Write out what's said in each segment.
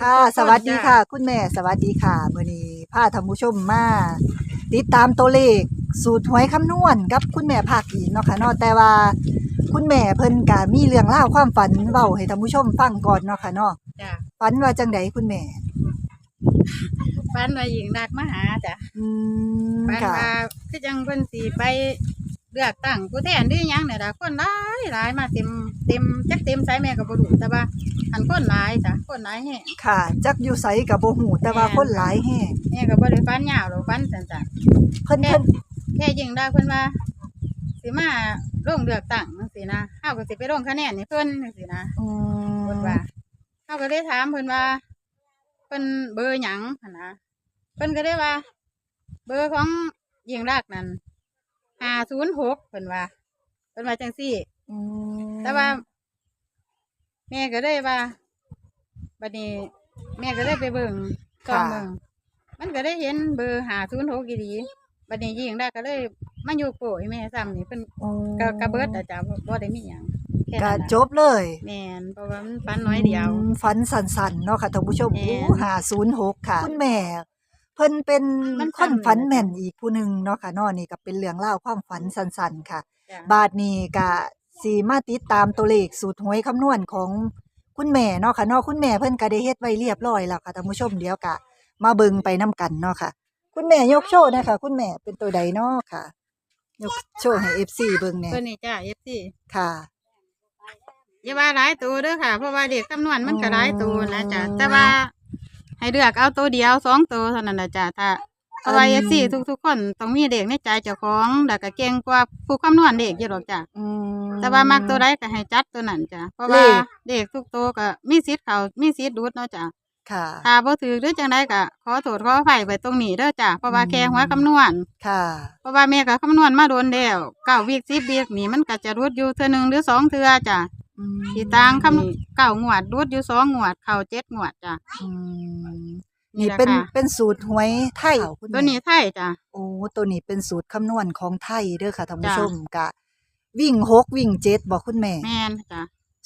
ค่ะ สวัสดีค่ะ คุณแม่สวัสดีค่ะมื้อนี้พาท่านผู้ชมมาติดตามตัวเลขสูตรหวยคำนวณกับคุณแม่ภาคอีกเนาะค่ะเนาะแต่ว่าคุณแม่เพิ่นก็มีเรื่องเล่าวความฝันเว้าให้ท่านผู้ชมฟังก่อนเนาะค่ะเนาะจ้ะฝันว่าจังไดคุณแม่ฟันว่าหญิงนักมาหาจ้ะอืมฟันค่ะว่าคือจังเพิ่นสิไปเลือกตั้งผู้แทนหรือหยังเนี่ยล่ะคนหลายหลายมาเต็มเต็มจักเต็มไสแม่ก็บ่รู้แต่ว่า อันคนหลายจ้ะคนหลายแฮงค่ะ จักอยู่ไสก็บ่ฮู้แต่ว่าคนหลายแฮงแม่ก็บ่ได้ฟันยาวหรอกฟันสั้นจ้ะเพิ่นเพิ่นแค่ยิงได้เพิ่นว่าสิมาลงเลือกตั้งจังซี่นะเฮาก็สิไปลงคะแนนให้เพิ่นจังซี่นะอืมเพิ่นว่าเฮาก็ได้ถามเพิ่นว่าเพิ่นเบอร์หยังหั่นนะเพิ่นก็ได้ว่า เบอร์ของยิงรักนั่น506เพิ่นว่าเพิ่นว่าจังซี่ อืมแต่ว่า แม่ก็ได้ว่าบัดนี้แม่ก็ได้ไปเบิ่งซองเบิ่งมันก็ได้เห็นเบอร์506อีหลีบัดนี้ยิงรักก็เลยมาอยู่โปะให้แม่ซ้ำนี่เพิ่นอืมก็กระเบิดอาจารย์บ่ได้มีหยังแค่ก็นั้นน่ะจบเลยแม่นเพราะว่ามันฟันน้อยเดียวอืมฝันสั่นๆเนาะค่ะท่านผู้ชมแม่นโอ้ห้าศูนย์หกค่ะ คุณแม่ เพิ่นเป็นมันคนจำฝันแม่นอีกผู้หนึ่งเนาะค่ะเนาะนี่ก็เป็นเรื่องเล่าวความฝันสั่นๆค่ะ จ้ะบาทนี้ก็ สีมาติดตามตัวเลขสูตรหวยคำนวณของคุณแม่เนาะค่ะเนาะคุณแม่เพิ่นก็ได้เฮ็ดไว้เรียบร้อยแล้วค่ะท่านผู้ชมเดี๋ยวก็มาเบิ่งไปนํกันเนาะค่ะ คุณแม่ยกโชว์นะคะคุณแม่เป็นตัวใดเนาะค่ะ ยกโชว์ให้ FC เบิ่งแหน่เพิ่นนี่จ้า FC ค่ะ อย่าว่าหลายตัวเด้อค่ะ เพราะว่าเด็กคำนวณมันก็หลายตัวนะจ้ะอืมแต่ว่า ให้เลือกเอาตัวเดียวสองตัวเท่านั้นนะจ้ะถ้า เพราะว่าอืม FC ทุกๆคนต้องมีเด็กในใจเจ้าของแล้วก็เก่งกว่าผู้คำนวณเด็กอยู่หรอกจ้ะอืม แต่ว่ามักตัวใดก็ให้จัดตัวนั้นจ้ะเพราะว่าเลข เด็กทุกตัวก็มีสิทธิ์เขามีสิทธิ์ดูดเนาะจ้ะค่ะ ถ้าบ่ถือหรือจังไดก็ขอโทษขออภัยไว้ตรงนี้เด้อจ้ะเพราะว่าอืมแค่หัวคำนวณ ค่ะ เพราะว่าแม่ก็คำนวณมาโดนแล้วเก้าวีกสิบวีกนี่มันก็จะรุดอยู่เทื่อหนึ่งหรือสองเทื่อจ้ะอืมที่ต่างคำเก้างวดรุดอยู่สองงวด เข่าเจ็ดงวดจ้ะอืม นี่นี่แหละเป็นค่ะ เป็นสูตรหวยไทยคุณแม่ ตัวนี้ไทยจ้ะ โอ้ตัวนี้เป็นสูตรคำนวณของไทยเด้อค่ะท่านผู้จ้ะ ชมกะ วิ่งหกวิ่งเจ็ดบอกคุณแม่แม่นจ้ะ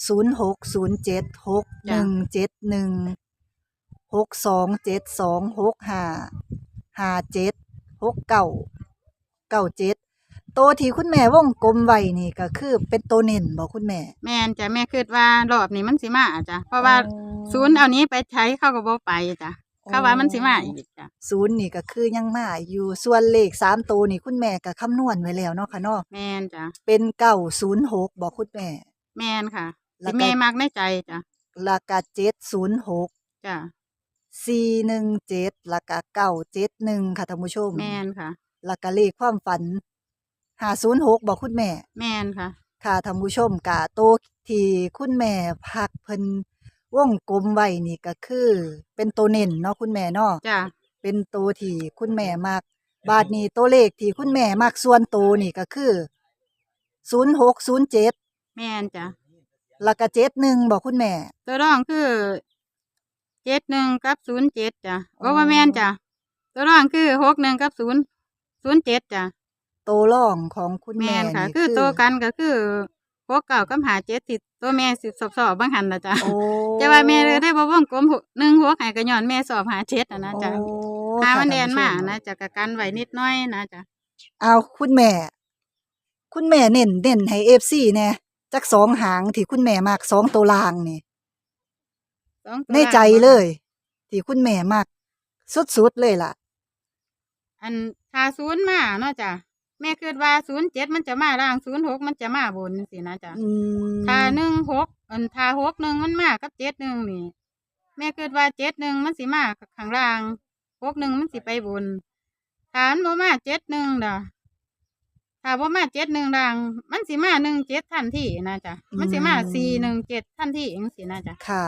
ศูนย์หกศูนย์เจ็ดหกหจ้ะ นึ่งเจ็ดหนึ่งหกสองเจ็ดสองหกห้าห้าเจ็ดหกเก้าเก้าเจ็ดตัวที่คุณแม่วงกลมไว้นี่ก็คือเป็นตัวเน้นบอกคุณแม่แม่นจ้ะแม่คิดว่ารอบนี้มันสิมาจ้ะเพราะว่าศูนย์เอานี้ไปใช้เข้ากับบ่ไปจ้ะ เขาว่ามันสิมาอีกจ้ะศูนย์นี่ก็คือยังมาอยู่ส่วนเลขสามตัวนี่คุณแม่ก็คำนวณไว้แล้วเนาะค่ะเนาะแม่นจ้ะเป็นเก้าศูนย์หกบอกคุณแม่ แม่นค่ะแล้วที่ก็ แม่มักในใจจ้ะแล้วก็เจ็ดศูนย์หกจ้ะสี่หนึ่งเจ็ดแล้วก็เก้าเจ็ดหนึ่งค่ะท่านผู้ชมแม่นค่ะ แล้วก็เลขความฝันห้าศูนย์หกบอกคุณแม่ แม่นค่ะ ค่ะท่านผู้ชมกะโตวที่คุณแม่พักเพิ่น วงกลมไว้นี่ก็คือ เป็นตัวเน้นเนาะคุณแม่เนาะจ้ะเป็นตัวที่คุณแม่มักบาทนี้ตัวเลขที่คุณแม่มักส่วนตัวนี่ก็คือศูนย์หกศูนย์เจ็ดแม่นจ้ะแล้วก็เจ็ดหนึ่งบอกคุณแม่ ตัวรองคือเจ็ดหนึ่งกับศูนย์เจ็ดจ้ะโอ้ว่าแม่นจ้ะตัวรองคือหกหนึ่งกับศูนย์ศูนย์เจ็ดจ้ะตัวร่องของคุณแม่แม่นค่ะ นี่คือตัวกันก็คือหกเก่ากับหาเจ็ดติดตัวแม่สิบสอบสอบบางหันนะจ้ะโอ้ จะว่าแม่เลยได้บ่วงกลมหกหนึ่งหัวไห้ก็ย้อนแม่สอบหาเจ็ดอะนะจ้ะโอ้หามันค่ะแดนมาท่ผู้ชนะจะกะกันไว้นิดหน้อยนะจ้ะเอาคุณแม่ คุณแม่เน้นเน้นให้เอฟซีแน่จักสองหางที่คุณแม่มักสองตัวลางนี่สองตัวในใจเลย ที่คุณแม่มักสุดๆเลยล่ะ อันถ้าศูนย์มาเนาะจ้ะ แม่คิดว่าศูนย์เจ็ดมันจะมาล่างศูนย์หกมันจะมาบนสินะจ้ะอืมถ้าหนึ่งหกอันถ้าหกหนึ่งมันมากับเจ็ดหนึ่งนี่ แม่คิดว่าเจ็ดหนึ่งมันสิมาข้างล่างหกหนึ่งมันสิไปบนถ้ามันบ่มาเจ็ดหนึ่งเด้อถ้าบ่มาเจ็ดหนึ่งล่าง มันสิมาหนึ่งเจ็ดทันทีนะจ๊ะมันสิมาสี่หนึ่งเจ็ดทันทีเองสินะจ๊ะค่ะ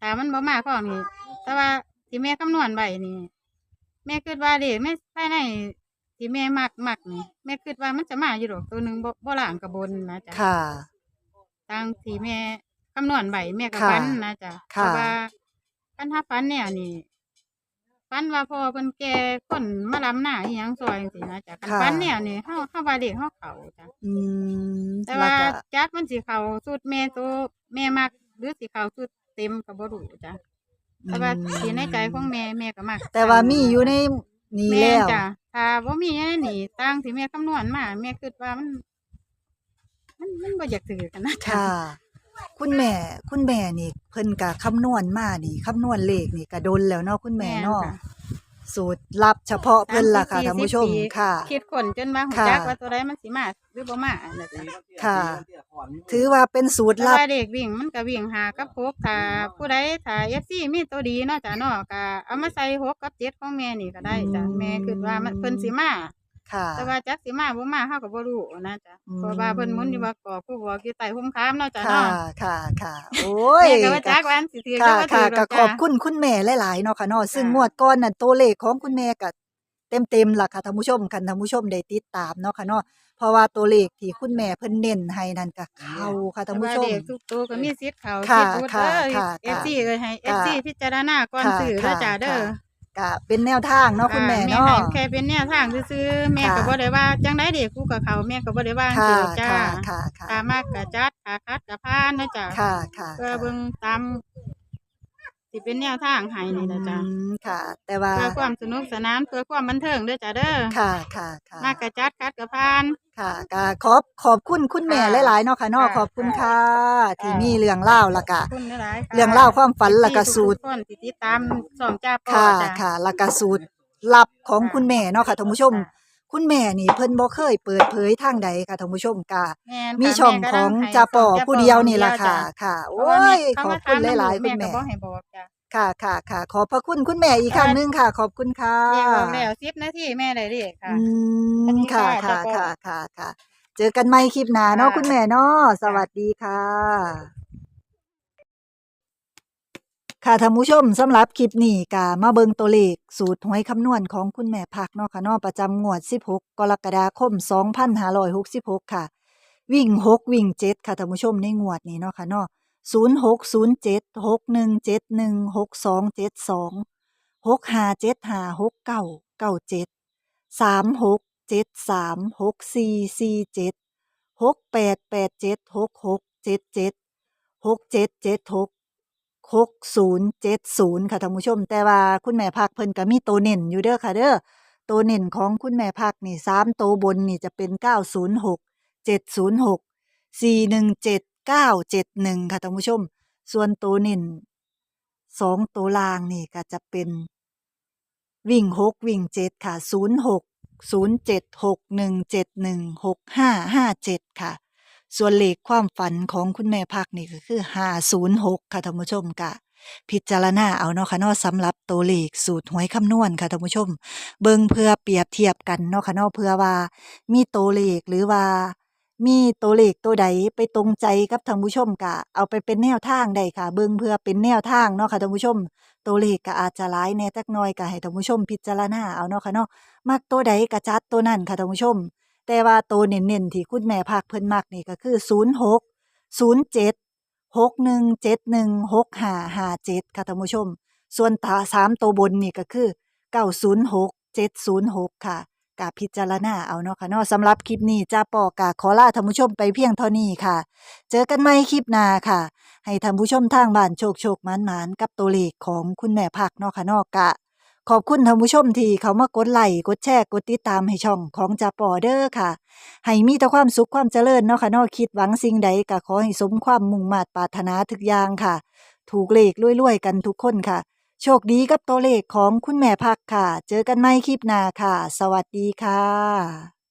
ถ้ามันบ่มาข้อนี้แต่ว่าที่แม่คำนวณไว้นี่แม่คิดว่าเด็กแม่ภายใน ที่แม่มักมักนี่แม่คิดว่ามันจะมาอยู่ดอกตัวหนึ่งบ่บ่ล่างกับบนนะจ๊ะค่ะทางที่แม่คำนวณใบแม่ก็ค่ะฟันนะจ๊ะเพค่ะ ราะว่าฟันถ้าฟันเนี่ยนี่ฟันว่าพอเพิ่นแก่คนมาลำหน้าอีหยังซอยจังซี่นะจ๊ะคันฟันเนี่ยนี่เฮาเฮาว่าเด็กเฮาเขาจ้ะอืมแต่แล้วว่าก็จักมันสิเขาสุดแม่โตแม่มักหรือสิเขาสุดเต็มก็บ่รู้จ้ะแต่ว่าสีในใจของแม่แม่ก็มักแต่ว่ามีอยู่ใน นี้แม่แล้วจ้ะถ้าบ่มีอันนี้ตั้งที่แม่คำนวณมาแม่คิดว่ามัน มันมันบ่อยากถือกันนะจ้ะ ค่ะ คุณแม่ คุณแม่นี่ เพิ่นก็คำนวณมานี่คำนวณเลขนี่ก็ดนแล้วเนาะคุณแม่เนาะค่ะ สูตรลับเฉพาะเพิ่นล่ะค่ะ30ท่านผู้ชมปีค่ะ คิดคนจนว่าหูค่ะจักว่าตัวใดมันสิมาหรือบ่มาน่ะจ้ะค่ะ ถือว่าเป็นสูตรแต่ลับ ว่าเด็กวิ่งมันก็วิ่งหากับพกถ้าผู้ใดถ้า FC มีตัวดีเนาะจ้ะเนาะก็เอามาใส่หกกับเจ็ดของแม่นี่ก็ได้จ้ะอืม แม่คิดว่ามันเพิ่นสิมา ค่ะ แต่ว่าจักสิมาบ่มาเฮาก็บ่รู้นะจ๊ะอืม เพราะว่าเพิ่นหมุนอยู่ว่ากอบผู้บอกอยู่ใต้ห่มขามเนาะจ้ะค่ะ เนาะค่ะ ค่ะ โอ้ย แม่ก็ว่าจักว่าอันสิถือค่ะก็ค่ะถือก็ดอกขอบจ้ะ คุณคุณแม่หลายๆเนาะค่ะเนาะซึ่งจ้ะงวดก่อนน่ะตัวเลขของคุณแม่ก็เต็มๆล่ะค่ะท่านผู้ชมคันท่านผู้ชมได้ติดตามเนาะค่ะเนาะเพราะว่าตัวเลขที่คุณแม่เพิ่นเน้นให้นั่นก็เข้าค่ะท่านผู้ชม แต่ว่เด็กทุกตัวก็มีสิทธิ์เขาค่ะสิทธิ์รุดค่ะเด้อค่ะค่ะ FC เอ้ยให้ค่ะ FC พิจารณาก่อนค่ะซื้อเด้อจ้ะเด้อค่ะ ก็เป็นแนวทางเนาะคุณแม่อ่าเนาะให้แค่เป็นแนวทางซื่อๆแม่ค่ะก็บ่ได้ว่าจังไดเด็กกูกับเขาแม่ก็บ่ได้ว่าค่ะสิหรอกจ้าค่ะค่ะค่ะตามมากกะจัดขาคัดกะพานนะจ้ะค่ะค่ะเพื่อเบิ่งตาม สิเป็นแนวทางให้นี่นะจ้ะอืมค่ะ แต่ว่าเพื่อความสนุกสนานเพื่อความบันเทิงเด้อจ้ะเด้อค่ะค่ะค่ะมากกะจัดคัดกะพาน ค่ะก็ขอบขอบคุณคุณแม่ค่ะหลายๆเนาะค่ะเนาะค่ะขอบคุณค่ะที่ค่ะมีเรื่องเล่าวและกะ ขอบคุณหลายๆค่ะเรื่องเล่าวความฝันและกะทุสูตรๆคนที่ติดตามสองจ้าปอค่ะจ้ะ ค่ะและกะสูตรลับของค่ะคุณแม่เนาะค่ะท่านผู้ชม ค่ะ คุณแม่นี่เพิ่นบ่เคยเปิดเผยทางใดค่ะท่านผู้ชมกะแม่นมีค่ะช่องแม่ขก็องให้จาปอช่งผู้เดียวนี่ล่ะผู้ค่ะเดียวจ้ค่ะเพโอ้ราะว่าแม่ยเขาขอบมาคุณถามหลายๆลูกคุณแม่แม่ ก็บ่ให้บอกจ้ะค่ะค่ะค่ะขอบพระคุณคุณแม่อีกครั้งหนึงค่ะ ขอบคุณค่ะ เรียกออกแล้ว10นาทีแม่ได้เรียกค่ะ อืสวัมสดีค่ะค่ะค่ะเจ้าปอค่ะค่ะค่ะ เจอกันใหม่คลิปหน้าเนาะค่ะ คุณแม่เนาะสวัสดีค่ะ ค่ะท่านผู้ชมสำหรับคลิปนี้ก็มาเบิ่งตัวเลข สูตรหวยคำนวณของคุณแม่พักเนาะค่ะเนาะประจำงวด 16 กรกฎาคม 2566 ค่ะ วิ่ง 6 วิ่ง 7 ค่ะท่านผู้ชมในงวดนี้เนาะค่ะเนาะ0607 6171 6272 6575 6997 36 73 6447 6887 6677 6776 6070ค่ะท่านผู้ชม แต่ว่าคุณแม่พักเพิ่นก็มีตัวเน้นอยู่เด้อค่ะเด้อตัวเน้นของคุณแม่พักนี่3ตัวบนนี่จะเป็น906 706 417 971ค่ะท่านผู้ชม ส่วนตัวเน้นสองตัวล่างนี่ก็จะเป็น วิ่ง6วิ่ง7ค่ะ06 07 61 71 6557ค่ะ ส่วนเลขความฝันของคุณแม่พักนี่ก็คือ 506 ค่ะท่านผู้ชมกะ พิจารณาเอาเนาะค่ะเนาะสำหรับตัวเลขสูตรหวยคำนวณค่ะท่านผู้ชม เบิ่งเพื่อเปรียบเทียบกันเนาะค่ะเนาะเพื่อว่ามีตัวเลขหรือว่ามีตัวเลขตัวใดไปตรงใจกับท่านผู้ชมกะ เอาไปเป็นแนวทางได้ค่ะ เบิ่งเพื่อเป็นแนวทางเนาะค่ะท่านผู้ชม ตัวเลขก็อาจจะหลายแน่จักหน่อยก็ให้ท่านผู้ชมพิจารณาเอาเนาะค่ะเนาะมักตัวใดก็จัดตัวนั้นค่ะท่านผู้ชม แต่ว่าตัวเน้นๆที่คุณแม่ภาคเพิ่นมักนี่ก็คือ 06 07 6171 6557ค่ะท่านผู้ชม ส่วนตาสามตัวบนนี่ก็คือ 906 706 ค่ะกาพิจารณาเอาเนาะค่ะเนาะสำหรับคลิปนี้จ้าปอกาขอลาท่านผู้ชมไปเพียงเท่านี้ค่ะ เจอกันใหม่คลิปหน้าค่ะ ให้ท่านผู้ชมทางบ้านโชคโชคมานหมานกับตัวเลขของคุณแม่พักเนาะค่ะเนาะกะ ขอบคุณท่านผู้ชมที่เขามากดไลค์กดแชร์กดติดตามให้ช่องของจ่าปอเด้อค่ะ ให้มีแต่ความสุขความเจริญเนาะค่ะเนาะคิดหวังสิ่งใดก็ขอให้สมความมุ่งมา่ปรารถนาทุกอย่างค่ะ ถูกเลขรวยๆกันทุกคนค่ะ โชคดีกับตัวเลขของคุณแม่พักค่ะ เจอกันใหม่คลิปหน้าค่ะ สวัสดีค่ะ